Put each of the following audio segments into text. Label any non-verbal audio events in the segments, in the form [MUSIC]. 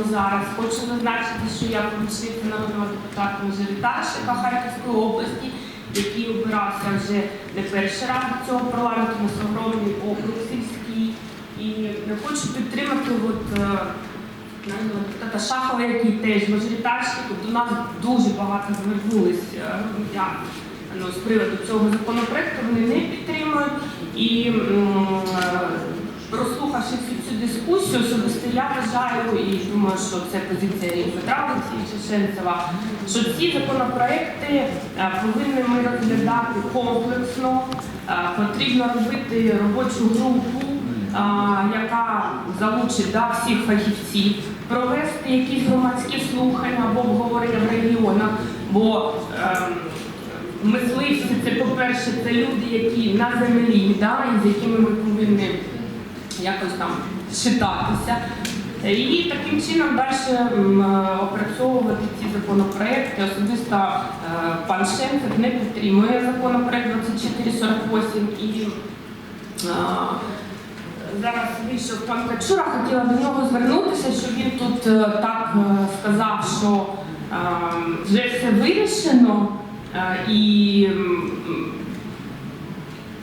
вами зараз. Хочу зазначити, що я помічниця народного депутата мажоритарщика Харківської області, який обирався вже не перший раз до цього парламенту на Согромній округ сільський. І я хочу підтримати от, е, депутата Шахова, який теж мажоритарщик. До нас дуже багато звернулись е, громадян ну, з приводу цього законопроекту. Вони не підтримують. І е, прослухавши всю цю дискусію, особисто я вважаю і думаю, що це позиція Петра Олексійовича Шенцева, що ці законопроекти е, повинні ми розглядати комплексно. Е, Потрібно робити робочу групу, е, яка залучить да, всіх фахівців, провести якісь громадські слухання або обговорення в регіонах. Бо ем, мисливці це, по-перше, це люди, які на землі, да, і з якими ми повинні якось там считатися. І таким чином далі е, опрацьовувати ці законопроекти. Особисто е, пан Шенцев не підтримує законопроект 2448 і е, зараз вийшов пан Качура, хотіла до нього звернутися, що він тут так сказав, що вже все вирішено і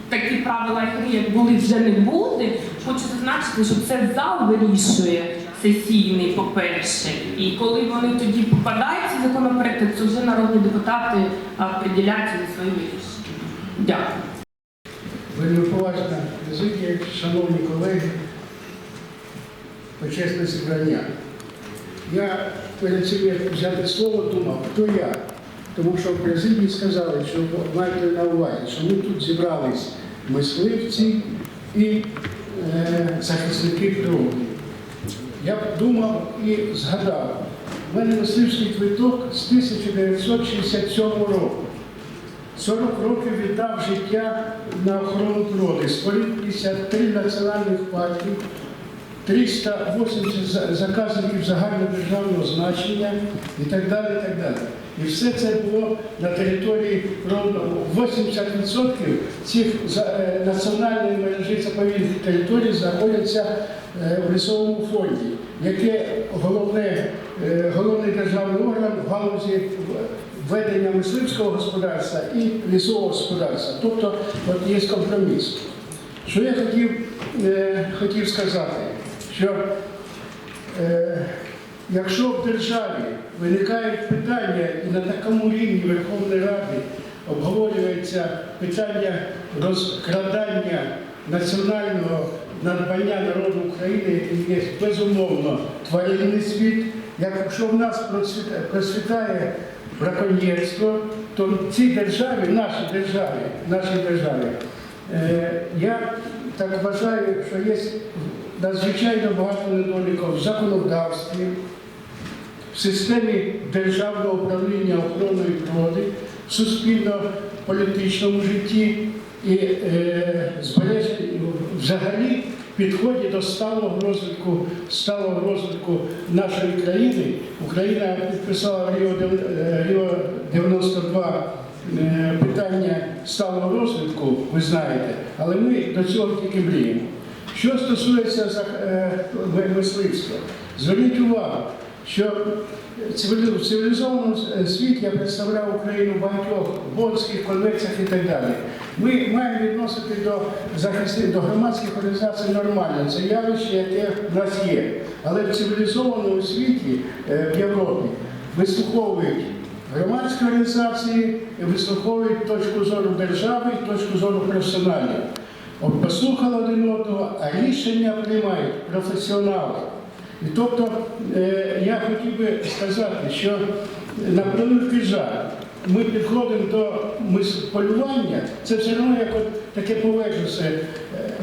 такі правила гри, як були, вже не буде. Хочу зазначити, що це зал вирішує сесійний, по-перше. І коли вони тоді попадають ці законопроекти, це вже народні депутати приділяють за свої вирішення. Дякую. Вельмиповажна президія, шановні колеги, почесне зібрання. Я перед цим як взяти слово думав, хто я. Тому що в президії сказали, що майте на увазі, що ми тут зібрались мисливці і е, захисники природи. Я думав і згадав, у мене мисливський квиток з 1967 року. 40 років віддав життя на охорону природи, створив 53 національних парків, 380 заказників загальнодержавного значення і так далі. І так далі. І все це було на території природного. 80% цих е, національної мережі заповідних територій знаходяться е, в лісовому фонді, яке головне, е, головний державний орган в галузі ведення мисливського господарства і лісового господарства. Тобто от є компроміс. Що я хотів, хотів сказати, що якщо в державі виникають питання і на такому рівні Верховної Ради обговорюється питання розкрадання національного надбання народу України, яким є безумовно тваринний світ, якщо в нас процвіта- процвітає браконьєрство, то державі, в нашій державі, нашій державі, е, я так вважаю, що є надзвичайно багато недоліків в законодавстві, в системі державного управління охороною природи, в суспільно-політичному житті і е, взагалі підході до сталого розвитку, сталого розвитку нашої країни. Україна підписала Ріо, е, Ріо 92 е, питання сталого розвитку, ви знаєте, але ми до цього тільки мріємо. Що стосується е, мисливства, зверніть увагу, що в цивілізованому е, світі я представляв Україну в багатьох бонських конвенціях і так далі. Ми маємо відносити до захисти до громадських організацій нормально. Це явище, яке в нас є. Але в цивілізованому світі е, в Європі вислуховують громадські організації вислуховують точку зору держави точку зору професіоналів. Послухали один одного, а рішення приймають професіонали. І тобто е, я хотів би сказати, що на превеликий жаль, ми підходимо до мис- полювання, це все одно як от таке повернуться е,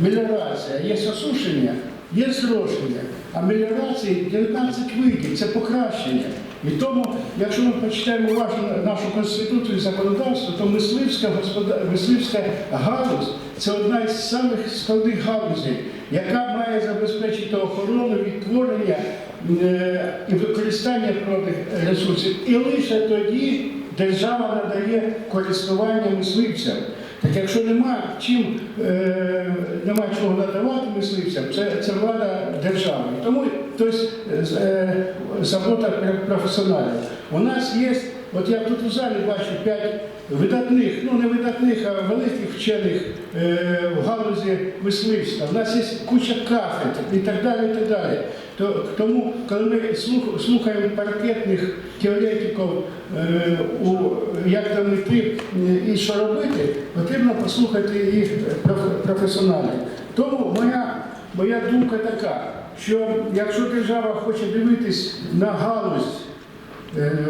меліорація. Є осушення, є зрошення, а меліорації 19 видів, це покращення. І тому, якщо ми почитаємо уважно нашу конституцію і законодавство, то мисливська мисливська галузь це одна із самих складних галузей, яка має забезпечити охорону, відтворення е, і використання природних ресурсів. І лише тоді держава надає користування мисливцям. Так якщо нема чим, е, нема чого надавати мисливцям, це, це влада держави. Тому тобто е, забота про- професіоналів. У нас є, от я тут у залі бачу п'ять видатних, ну не видатних, а великих вчених е, в галузі мисливства. У нас є куча кафедр і так далі. І так далі. То, тому, коли ми слух- слухаємо паркетних теоретиків, е, у, як там іти е, і що робити, потрібно послухати їх проф- професіоналів. Тому моя, моя думка така, що якщо держава хоче дивитись на галузь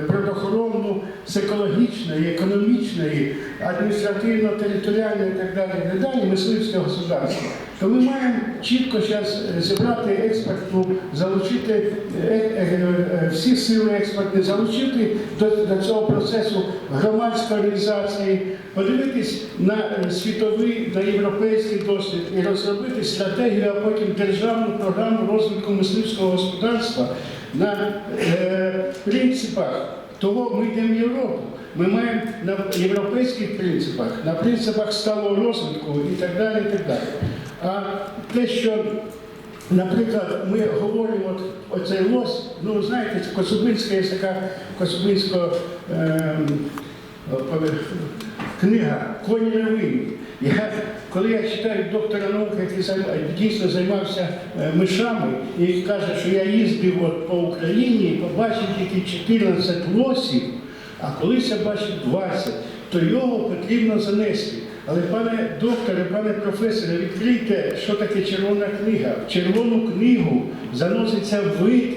природоохоронну з екологічної, економічної, адміністративно-територіальної і так далі, і далі, мисливське государство, то ми маємо чітко зараз зібрати експертну, залучити е, е, е, всі сили експертні, залучити до, до цього процесу громадські організації, подивитись на е, світовий, на європейський досвід і розробити стратегію, а потім державну програму розвитку мисливського господарства на е, принципах того, ми йдемо в Європу. Ми маємо на європейських принципах, на принципах сталого розвитку і так далі. І так далі. А те, що, наприклад, ми говоримо, оцей лос, ну знаєте, Косубинська є така Косубинська ем, е, книга Коні на коли я читаю доктора наук, який дійсно займався е, мишами, і каже, що я їздив от по Україні і побачив тільки 14 лосів, а колись я бачив 20, то його потрібно занести. Але пане докторе, пане професоре, відкрийте, що таке червона книга. В червону книгу заноситься вид,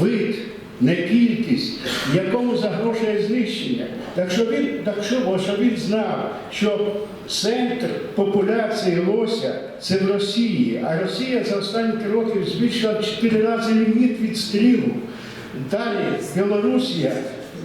вид, не кількість, якому загрожує знищення. Так що він, так що, що він знав, що центр популяції лося це в Росії, а Росія за останні роки збільшила 4 рази ліміт відстрілу. Далі Білорусія,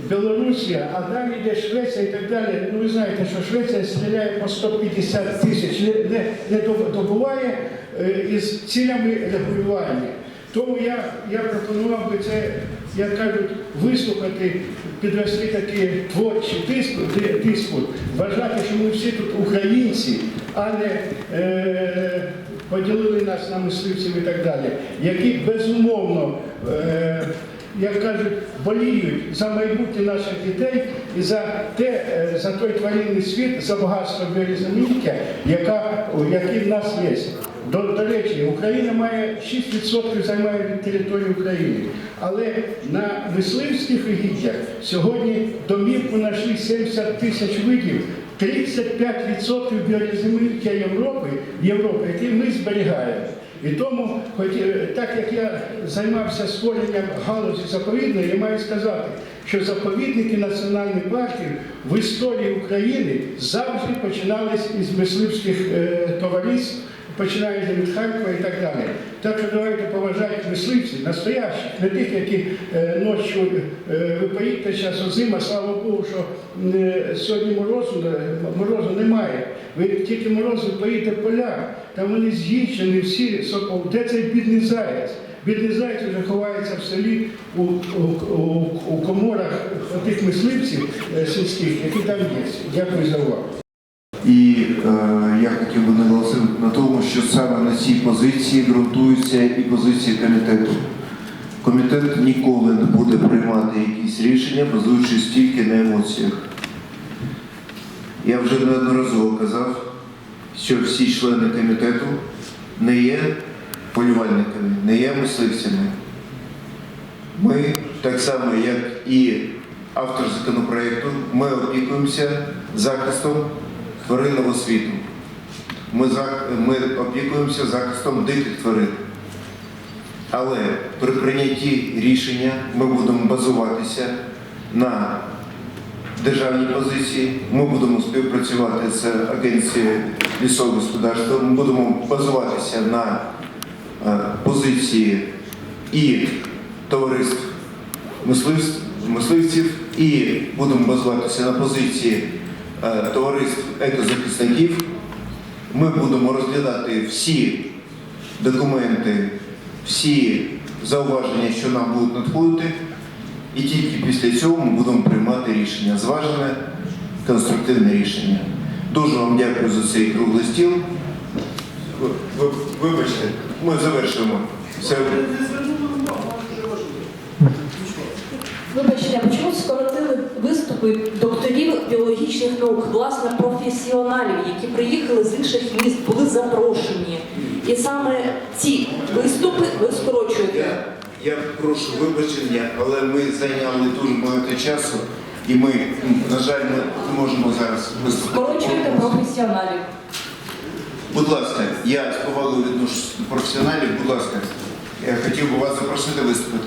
Білорусія, а далі йде Швеція і так далі. Ну ви знаєте, що Швеція стріляє по 150 тисяч, не, не, не добуває е, із цілями регулювання. Тому я, я пропонував би це, як кажуть, вислухати, підвести такий творчий диспут, ди- диспут, вважати, що ми всі тут українці, а не е, поділили нас на мисливців і так далі, які безумовно, е, як кажуть, боліють за майбутнє наших дітей і за те, е, за той тваринний світ, за багатство березомілля, яка, який в нас є. До, до речі, Україна має 6% займає від території України. Але на мисливських угіддях сьогодні домівку знайшли 70 тисяч видів, 35% біореземілля Європи, Європи, які ми зберігаємо. І тому, е, так як я займався створенням галузі заповідної, я маю сказати, що заповідники національних парків в історії України завжди починались із мисливських е, товариств починаючи від Харкова і так далі. Так що давайте поважати мисливців, настоящих, не тих, які е, ночі е, ви поїдете зараз зима, слава Богу, що е, сьогодні морозу, морозу немає. Ви тільки морозу поїдете поля, там вони з'їщені всі сокол. Де цей бідний заяць? Бідний заяць вже ховається в селі у, у, у, у коморах тих мисливців е, сільських, які там є. Дякую за увагу. І е, я хотів би наголосити на тому, що саме на цій позиції ґрунтуються і позиції комітету. Комітет ніколи не буде приймати якісь рішення, базуючись тільки на емоціях. Я вже неодноразово казав, що всі члени комітету не є полювальниками, не є мисливцями. Ми, так само, як і автор законопроекту, ми опікуємося захистом тваринного світу. Ми, ми опікуємося захистом диких тварин. Але при прийнятті рішення ми будемо базуватися на державній позиції, ми будемо співпрацювати з Агенцією лісового господарства, ми будемо базуватися на е, позиції і товариств мисливців, і будемо базуватися на позиції товариств екозахисників. Ми будемо розглядати всі документи, всі зауваження, що нам будуть надходити, і тільки після цього ми будемо приймати рішення, зважене, конструктивне рішення. Дуже вам дякую за цей круглий стіл. Ви- ви- Вибачте, ми завершуємо. Все. Не звернули виступи докторів біологічних наук, власне, професіоналів, які приїхали з інших міст, були запрошені. І саме ці виступи ви скорочуєте. Я, я прошу вибачення, але ми зайняли дуже багато часу, і ми, на жаль, не можемо зараз виступити. Скорочуєте професіоналів. Будь ласка, я з повагою відношусь до професіоналів, будь ласка, я хотів би вас запросити виступити.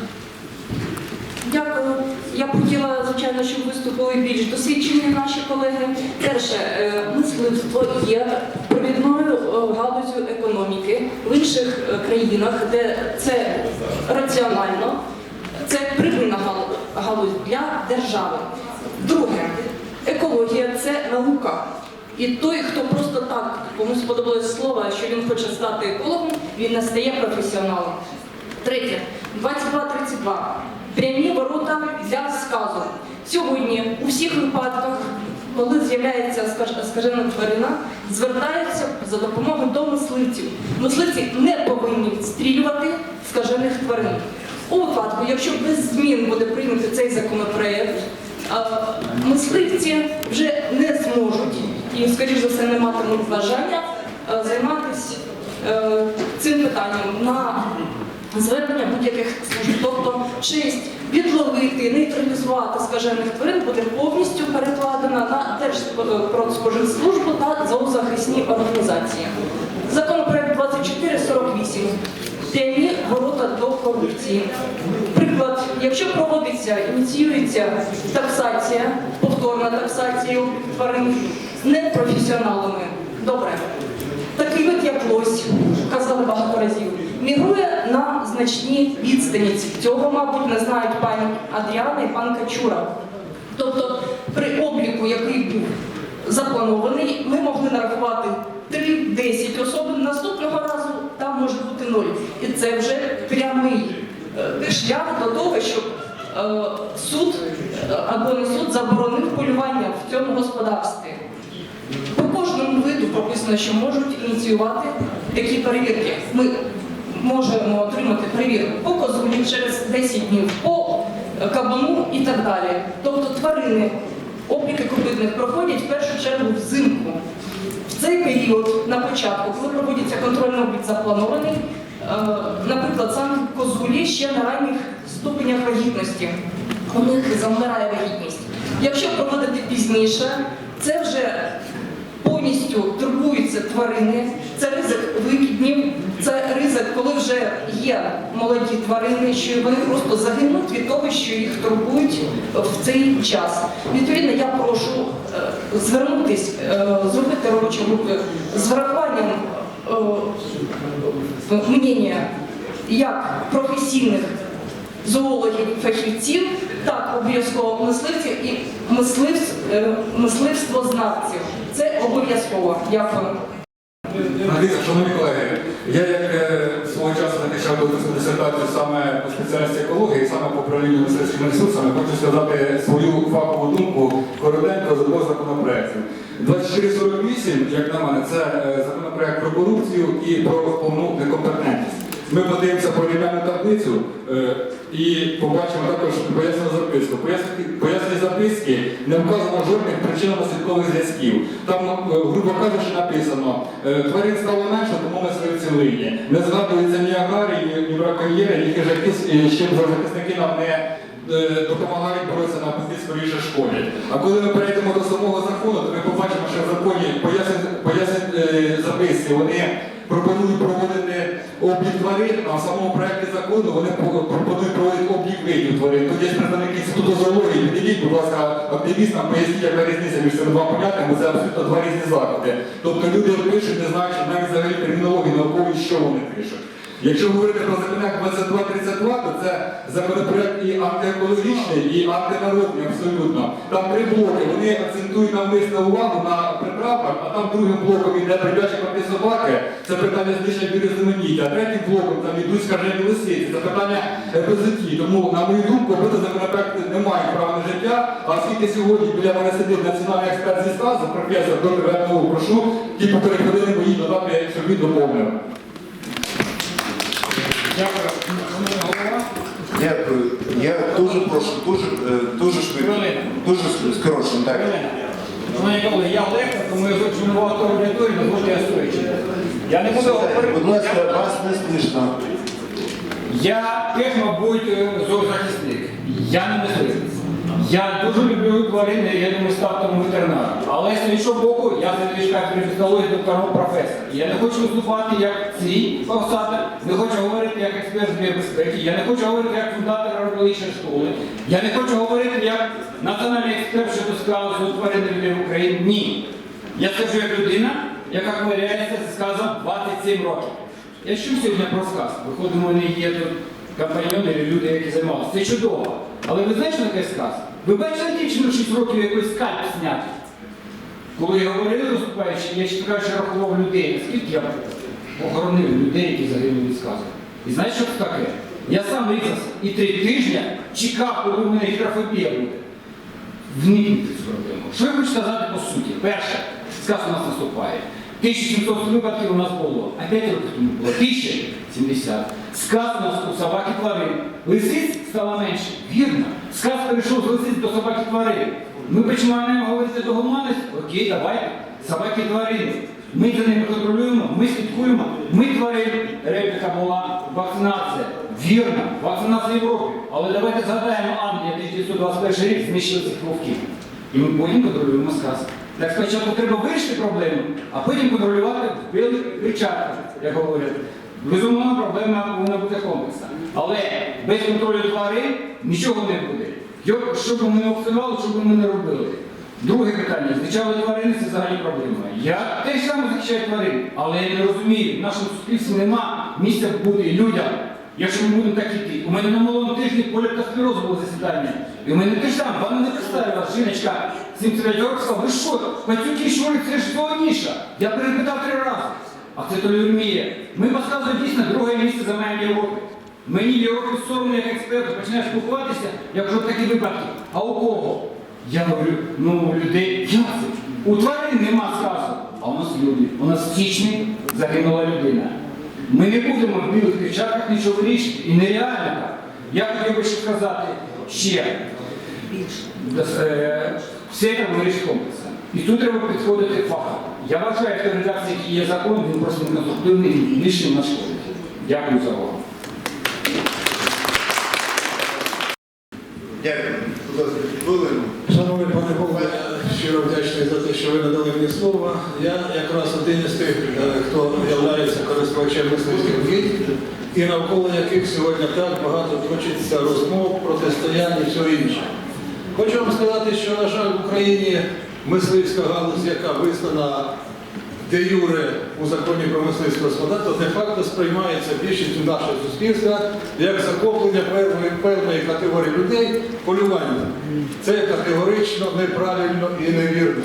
Я б хотіла, звичайно, щоб виступили більш досвідчені наші колеги. Перше, е, мисливство є провідною е, галузю економіки в інших е, країнах, де це раціонально, це прибильна галузь для держави. Друге, екологія це наука. І той, хто просто так, кому сподобалось слово, що він хоче стати екологом, він не стає професіоналом. Третє, 22.32. Прямі ворота для сказу. Сьогодні у всіх випадках, коли з'являється скажена тварина, звертаються за допомогою до мисливців. Мисливці не повинні відстрілювати скажених тварин. У випадку, якщо без змін буде прийнятий цей законопроект, мисливці вже не зможуть і, скоріш за все, не матимуть бажання займатися е, цим питанням на звернення будь-яких честь відловити, нейтралізувати скажених тварин буде повністю перекладена на Держпродспоживслужбу та зоозахисні організації. Законопроект 2448. Прямі ворота до корупції. Приклад, якщо проводиться, ініціюється таксація, повторна таксація тварин непрофесіоналами. Добре. Такий вид, як лось, казали багато разів, мігрує на значні відстані. Цього, мабуть, не знають пані Адріана і пан Качура. Тобто, при обліку, який був запланований, ми могли нарахувати 3-10 особ. Наступного разу там може бути 0. І це вже прямий е, шлях до того, щоб е, суд е, або не суд заборонив полювання в цьому господарстві. По кожному виду прописано, що можуть ініціювати такі перевірки. Ми можемо отримати перевірку по козулі через 10 днів, по кабану і так далі. Тобто тварини, обліки копитних проходять в першу чергу взимку. В цей період на початку, коли проводиться контрольний облік запланований, е, наприклад, сам козулі ще на ранніх ступенях вагітності. У них замирає вагітність. Якщо проводити пізніше, це вже повністю турбуються тварини, це ризик викиднів, це ризик, коли вже є молоді тварини, що вони просто загинуть від того, що їх турбують в цей час. Відповідно, я прошу е, звернутись, е, зробити робочу групу з врахуванням е, мнення як професійних зоологів, фахівців, так обов'язково мисливців і мисливств, е, мисливство знавців. Це обов'язково. Дякую. Дивіться, шановні колеги, я як е, свого часу захищав докторську дисертацію саме по спеціальності екології, саме по управлінню мистецькими ресурсами, хочу сказати свою фахову думку коротенько з двох законопроєктів. 2448, як на мене, це е, законопроект про корупцію і про повну некомпетентність. Ми подивимося порівняльну таблицю е, і побачимо також пояснену записку. Пояснені, записки не вказано жодних причинно-наслідкових зв'язків. Там, е, грубо кажучи, написано, е, тварин стало менше, тому ми свої винні. Не згадується ні агарії, ні, ні браконьєри, з е, чим захисники нам не е, допомагають боротися на скоріше шкодять. А коли ми перейдемо до самого закону, то ми побачимо, що в законі е, записки, вони пропонують проводити облік тварин, а в самому проєкті закону вони пропонують проводити облік видів тварин. Тут є представники інституту зоології, підійдіть, будь ласка, активістам, поясніть, яка різниця між цими два поняттями, це абсолютно два різні заклади. Тобто люди пишуть, не знають, що навіть взагалі термінології наукові, що вони пишуть. Якщо говорити про законопроект 2232, то це законопроект і антиекологічний, і антинародний абсолютно. Там три блоки. Вони акцентують навмисно увагу на приправках, а там другим блоком йде придача проти собаки, це питання знищення біорізноманіття. А третім блоком там йдуть скажені лисиці, це питання епизоті. Тому, на мою думку, обидва законопроекти не мають права на життя, а оскільки сьогодні біля мене сидить національний експерт зі стазу, професор доктор РНУ, прошу ті півтори хвилини мої додати, щоб він доповнив. Дякую. Я дуже прошу, дуже, е, дуже швидко. Дуже скорочено, так. Я Олег, тому я хочу шанувати аудиторію, дозвольте я строчити. Я не буду говорити. Будь ласка, вас не слышно. Я теж, мабуть, е, зоозахисник. Я не мисливець. Я дуже люблю тварини, я думаю, став тому ветеринаром. Але з іншого боку, я завідувач кафедри фізіології доктором професор. Я не хочу виступати як ці посади, не хочу говорити як експерт з біобезпеки, я не хочу говорити як фундатор археологічної школи, я не хочу говорити як національний експерт щодо сказу тварин в Україні. Ні. Я скажу як людина, яка ковиряється з сказом 27 років. Я чув сьогодні про сказ. Виходить, у мене є тут компаньйони, люди, які займалися. Це чудово. Але ви знаєте, таке сказ? Ви бачили дівчину 6 років якийсь скальп зняти? Коли говорили виступаючи, я чітко кажучи, рахував людей, скільки я охоронив людей, які загинули від сказу. І знаєте, що це таке? Я сам різався і три тижні чекав, коли в мене гідрофобія буде. Вникнути цю проблему. Що я хочу сказати по суті? Перше, сказ у нас наступає. 1700 випадків у нас було, а 5 років тому було 1070. Сказ у нас у собаки тварин. Лисиць стало менше. Вірно. Сказ перейшов з лисиць до собаки тварин. Ми починаємо говорити до гуманності. Окей, давайте. Собаки тварини. Ми за ними контролюємо, ми слідкуємо, ми тварин. Репліка була вакцинація. Вірно, вакцинація в Європі. Але давайте згадаємо Англія 1921 рік знищили цих вовків. І ми потім контролюємо сказ. Так спочатку треба вирішити проблему, а потім контролювати в білих перчатках, як говорять. Безумовно, проблема повинна бути комплексна. Але без контролю тварин нічого не буде. Що б ми не обстріляли, що б ми не робили. Друге питання. Звичайно, тварини це взагалі проблема. Я теж саме захищаю тварин, але я не розумію, в нашому суспільстві нема місця бути людям. Якщо ми будемо так іти. У мене на минулому тижні поліптосклероз було засідання. І у мене теж там, вам не представила жіночка, 79 років сказала, ви що, пацюки шури, це ж зооніша. Я перепитав три рази. А це толермія. Ми показуємо дійсно друге місце займаємо в Європі. Мені в Європі соромно як експерту починає спілкуватися, я кажу такі випадки. А у кого? Я говорю, ну у людей як це? У тварин нема сказу, а у нас люди. У нас січні загинула людина. Ми не будемо в білих перчатках нічого вирішити. І нереально так. Я хотів би ще сказати ще. Е, Все треба вирішити комплексно. І тут треба підходити фахово. Я вважаю, що редакція, який є закон, він просто не конструктивний і лишнім нашкодить. Дякую за увагу. Дякую. Будь ласка, хвилину. Шановний пане Голове, я щиро вдячний за те, що ви надали мені слово. Я якраз один із тих, е, хто є користувачем мисливських угідь, і навколо яких сьогодні так багато точиться розмов, протистоянь і все інше. Хочу вам сказати, що, на жаль, в Україні мисливська галузь, яка визнана де юре у законі про мисливське господарство, де-факто сприймається більшістю нашого суспільства як захоплення певної, певної категорії людей полювання. Це категорично неправильно і невірно.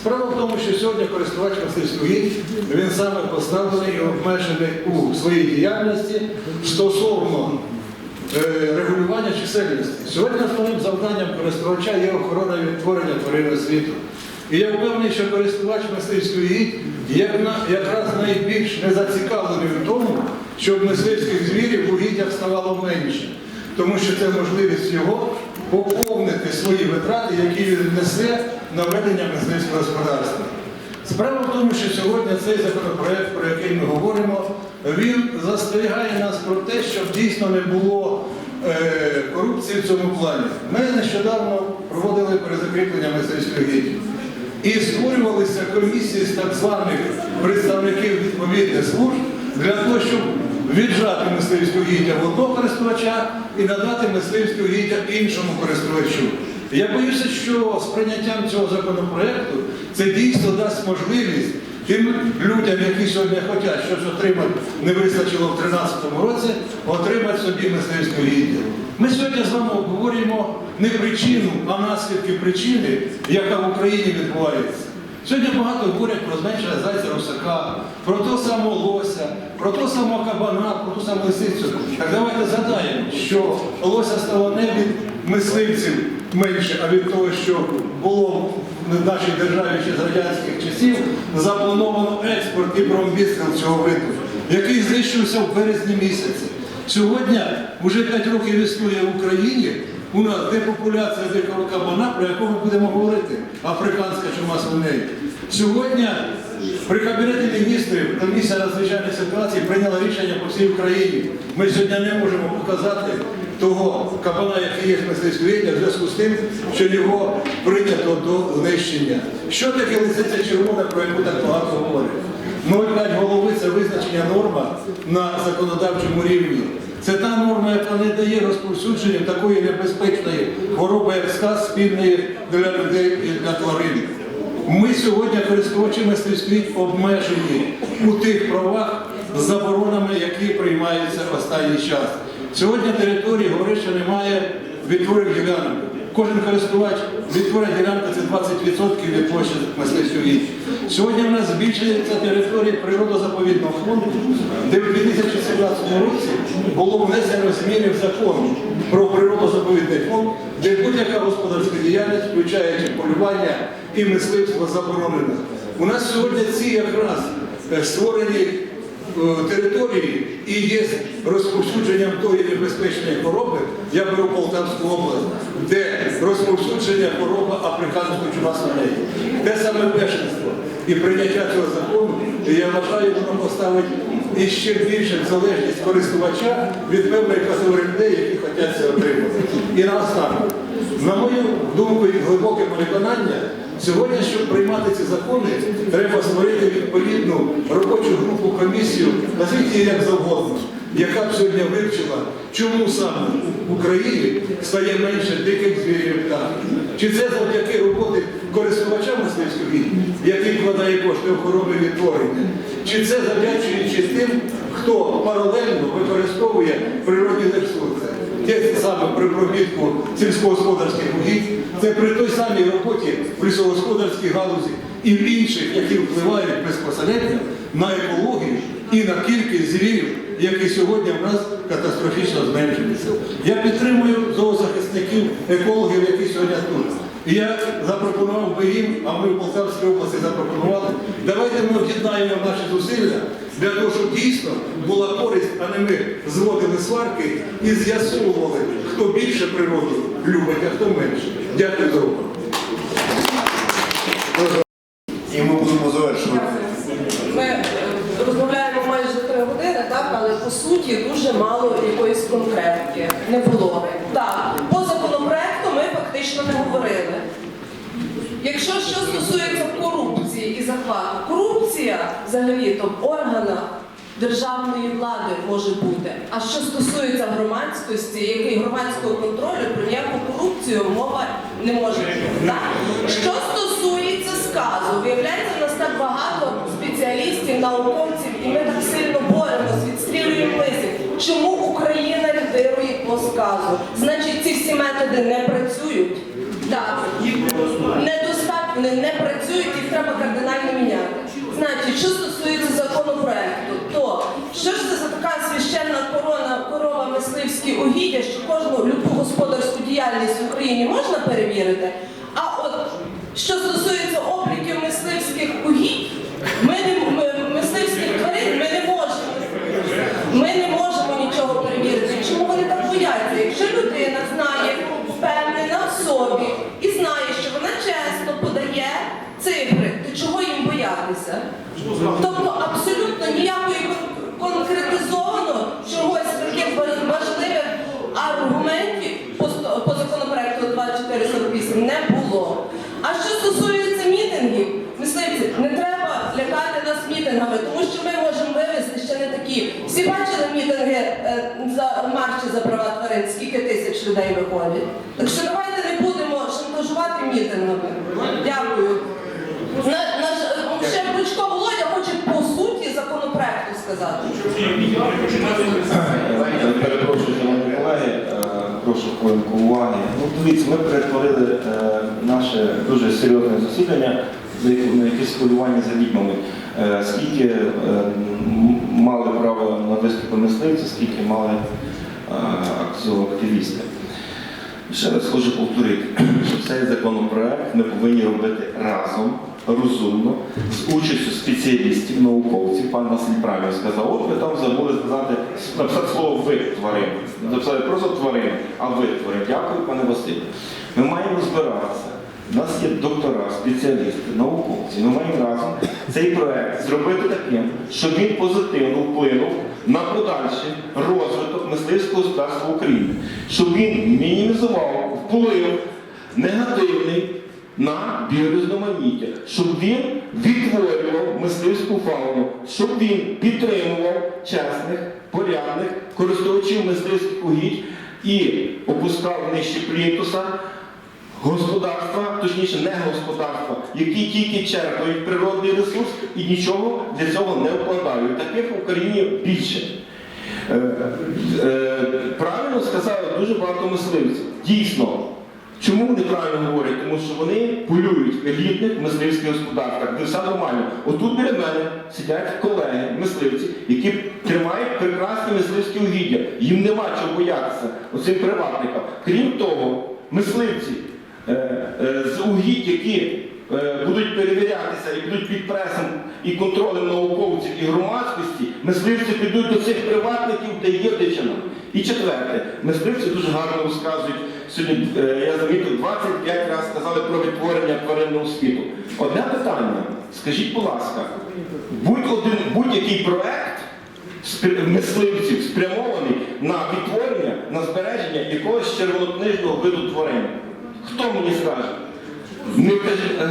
Справа в тому, що сьогодні користувач мисливських гід, він саме поставлений і обмежений у своїй діяльності стосовно регулювання чисельності. Сьогодні основним завданням користувача є охорона відтворення тварин світу. І я впевнений, що користувач мисливської гід як якраз найбільш не зацікавлений в тому, щоб мисливських звірів в угіддях ставало менше. Тому що це можливість його поповнити свої витрати, які він несе на ведення мисливського господарства. Справа в тому, що сьогодні цей законопроект, про який ми говоримо, він застерігає нас про те, щоб дійсно не було е, корупції в цьому плані. Ми нещодавно проводили перезакріплення мисливської гідів. І створювалися комісії з так званих представників відповідних служб для того, щоб віджати мисливську гіддя в одного користувача і надати мисливську гіддя іншому користувачу. Я боюся, що з прийняттям цього законопроекту це дійсно дасть можливість тим людям, які сьогодні хочуть щось отримати, не вистачило в 2013 році, отримати собі мисливську гіддя. Ми сьогодні з вами обговорюємо не причину, а наслідки причини, яка в Україні відбувається. Сьогодні багато говорять про зменшення зайця русака, про того самого лося, про того самого кабана, про ту саму лисицю. Так давайте згадаємо, що лося стало не від мисливців менше, а від того, що було в нашій державі ще з радянських часів заплановано експорт і промбіскал цього виду, який знищився в березні місяці. Сьогодні вже 5 років існує в Україні у нас депопуляція дикого кабана, про яку ми будемо говорити, африканська чума свиней. Сьогодні при Кабінеті міністрів комісія надзвичайних ситуацій прийняла рішення по всій Україні. Ми сьогодні не можемо показати того кабана, який є в мисливській в зв'язку з тим, що його прийнято до знищення. Що таке лисиця червона, про яку так багато говорять? 0,5 голови це визначення норма на законодавчому рівні. Це та норма, яка не дає розповсюдження такої небезпечної хвороби, як сказ спільної для людей і для тварин. Ми сьогодні, користувачі мисливських, обмежені у тих правах з заборонами, які приймаються в останній час. Сьогодні території говорить, що немає відтворень ділянок. Кожен користувач відтворення ділянки це 20% від площі гідь. Сьогодні в нас збільшується території природозаповідного фонду, де в 2017 році було внесено зміни в закон про природозаповідний фонд, де будь-яка господарська діяльність, включаючи полювання і мисливство, заборонена. У нас сьогодні ці якраз е, створені території і є розповсюдженням тої небезпечної хвороби, я беру Полтавську область, де розповсюдження хвороби африканської чума свиней. Те саме першинство. І прийняття цього закону, я вважаю, воно поставить іще більше залежність користувача від певної категорії людей, які хочуть це отримати. І наостанок, на мою думку глибоке переконання, сьогодні, щоб приймати ці закони, треба створити відповідну робочу групу комісію, назвіть її як завгодно, яка б сьогодні вивчила, чому саме в Україні стає менше диких звірів птахів. Чи це завдяки роботи користувача мисливської, який вкладає кошти охорони відтворення, чи це завдячуючи тим, хто паралельно використовує природні ресурси. Те саме при пробітку сільськогосподарських угідь, це при той самій роботі в лісогосподарській галузі і в інших, які впливають безпосередньо на екологію і на кількість звірів, які сьогодні в нас катастрофічно зменшуються. Я підтримую зоозахисників, екологів, які сьогодні тут. Я запропонував би їм, а ми в Полтавській області запропонували, давайте ми об'єднаємо наші зусилля для того, щоб дійсно була користь, а не ми зводили сварки і з'ясовували, хто більше природу любить, а хто менше. Дякую за увагу. І ми будемо завершувати. Ми е, розмовляємо майже три години, так, але по суті дуже мало якоїсь конкретики не було. Так, по законопроекту ми фактично не говорили. Якщо що стосується корупції і захвату, корупція взагалі-то в органах державної влади може бути. А що стосується громадськості, який громадського контролю, про ніяку корупцію мова не може бути. Так? Що стосується сказу, виявляється, в нас так багато спеціалістів, науковців, і ми так сильно боремось, відстрілюємо мислі. Чому Україна лідирує по сказу? Значить, ці всі методи не працюють. Так, недостатньо, вони не працюють, їх треба кардинально міняти. Значить, що стосується законопроекту, що ж це за така священна корона, корова мисливські угіддя, що кожну любу господарську діяльність в Україні можна перевірити? А от що стосується обліків мисливських угідь, ми не ми, мисливських тварин ми не можемо. Ми не можемо нічого перевірити. Чому вони так бояться? Якщо людина знає, впевнена в собі і знає, що вона чесно подає цифри, то чого їм боятися? Тобто абсолютно ніякої кон- конкретизовано чогось таких ва- важливих аргументів по, сто- по законопроекту 2448 не було. А що стосується мітингів, мисливці, не треба лякати нас мітингами, тому що ми можемо вивезти ще не такі. Всі бачили мітинги е, за права тварин, скільки тисяч людей виходять. Так що давайте не будемо шантажувати мітингами. Дякую. На, наш, е, ще Бручко Володя хоче по суті законопроекту сказати. Перепрошую, колеги, е, прошу хвилинку уваги. Ну, дивіться, ми перетворили е, наше дуже серйозне засідання на на якесь полювання за відьмами. Е, Скільки право на виступи мисливці, скільки мали е, активісти. Ще раз хочу повторити, [CLEARS THROAT] що цей законопроект ми повинні робити разом, розумно, з участю спеціалістів. науковців, пан Василь правильно сказав, от ви там забули сказати, написати слово ви тварин. Написати просто тварин, а ви тварин. Дякую, пане Василю. Ми маємо збиратися. У нас є доктора, спеціалісти, науковці. Ми маємо разом цей проект зробити таким, щоб він позитивно вплинув на подальший розвиток мисливського господарства в Україні, щоб він мінімізував вплив негативний на біорізноманіття, щоб він відтворював мисливську фауну, щоб він підтримував чесних, порядних користувачів мисливських угідь і опускав нижче плінтуса господарства, точніше не господарства, які тільки черпають природний ресурс і нічого для цього не вкладають. Таких в Україні більше. Е, е, правильно сказали дуже багато мисливців. Дійсно. Чому вони правильно говорять? Тому що вони полюють в елітних мисливських господарствах, де все нормально. Отут біля мене сидять колеги, мисливці, які тримають прекрасні мисливські угіддя. Їм нема чого боятися оцим приватникам. Крім того, мисливці з угідь, які е, будуть перевірятися і будуть під пресом і контролем науковців і громадськості, мисливці підуть до цих приватників, де є дичина. І четверте, мисливці дуже гарно розказують. Сьогодні е, я замітив 25 разів сказали про відтворення тваринного світу. Одне питання, скажіть, будь ласка, будь-один будь-який проект мисливців спрямований на відтворення, на збереження якогось червонокнижного виду тварин. Хто мені скаже? Е,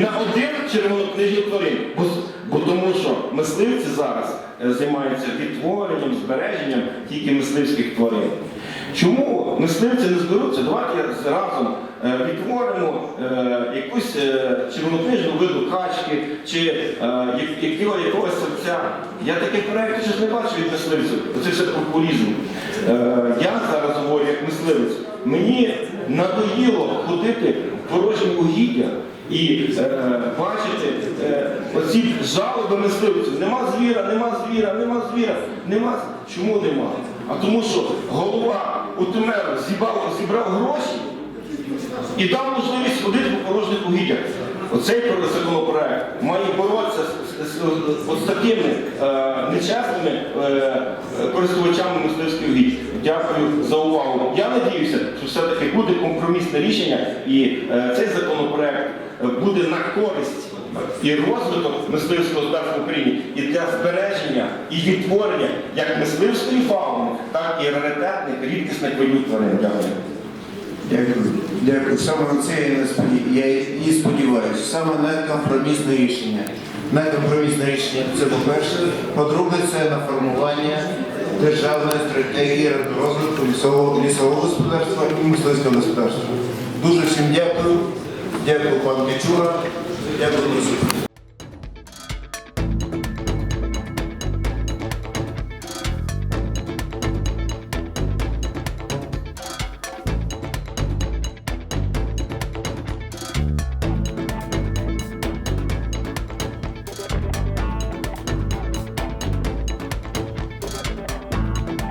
на один червонокнижний тварин. Бо, бо тому що мисливці зараз е, займаються відтворенням, збереженням тільки мисливських тварин. Чому мисливці не зберуться? Давайте разом е, відтворимо якусь червонокнижну виду качки чи якого- якогось серця. Я таких проєктів щось не бачу від мисливців. Це все популізм. Я зараз говорю як мисливець. Мені надоїло ходити в порожні угіддя і е, бачити е, оці жалоби мисливців. Нема звіра, нема звіра, нема звіра, нема. Чому нема? А тому що голова УТМР зібрав, зібрав гроші і дав можливість ходити по порожніх угіддях. Оцей законопроект має боротися з, такими е, нечесними е, користувачами мисливських угідь. Дякую за увагу. Я надіюся, що все-таки буде компромісне рішення і е, цей законопроект буде на користь і розвиток мисливського господарства в Україні і для збереження і відтворення як мисливської фауни, так і раритетних рідкісних видів тварин. Дякую. Дякую. Дякую. Саме на це я, і сподіваюся. Саме на компромісне рішення. На компромісне рішення це по-перше. По-друге, це на формування державної стратегії розвитку лісового, лісового господарства і мисливського господарства. Дуже всім дякую. Дякую, пан Кичура. Дякую, Присутні.